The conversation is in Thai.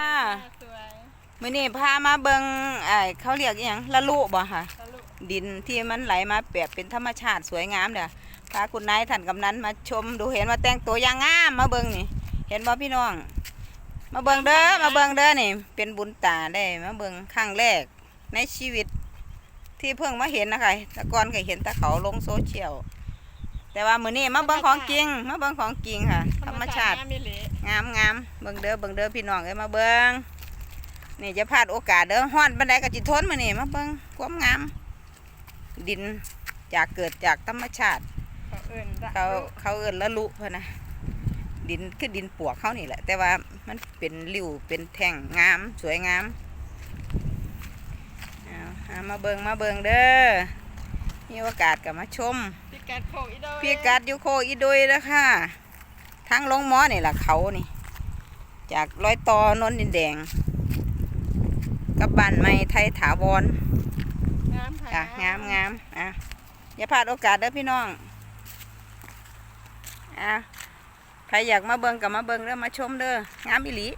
ค่ะสวยมื้อนี้พามาเบิงไอ้เขาเรียกอีหยังละลุบ่ค่ะทะลุดินที่มันไหลมาแบบเป็นธรรมชาติสวยงามเด้อพาคุณนายท่านกำนันมาชมดูเห็นว่าแต่งตัวอย่างงามมาเบิงนี่ เห็นบ่พี่น้อง มาเบิงเด้อมาเบิงเด้อนี่ เป็นบุญตาได้มาเบิงครั้งแรกในชีวิตที่เพิ่งมาเห็นนะคะแต่ก่อนก็เห็นแต่เขาลงโซเชียลแต่ว่ามื้อนี้มาเบิงของจริงมาเบิงของจริงค่ะ ธรรมชาติ น้ำมิลิ งามงามเบิ่งเด้อเบิ่งเด้อพี่น้องเอ้ยมาเบิ่งนี่จะพลาดโอกาสเด้อฮ้อนบันไดก็จิทนมานี่มาเบิ่งความงาม ดินจากเกิดจากธรรมชาติ เขาเอื่นเขาเขาเอิ้นละลุพะนะดินคือดินปวกเขานี่แหละ แต่ว่ามันเป็นริ้วเป็นแท่งงามสวยงามเอาเอามาเบิ่งมาเบิ่งเด้อมีโอกาสก็มาชม พิกัดโคกอีโดพี่กัดอยู่โคอีดุยแล้วค่ะ ทางลงหมอนี่แหละเขานี่ จากร้อยต่อนนดินแดง กับบ้านไม้ไทยถาวร งามค่ะอะ งามงามอะอย่าพลาดโอกาสเด้อพี่น้อง อะใครอยากมาเบิงกับมาเบิงเด้อมาชมเด้องามอิหลี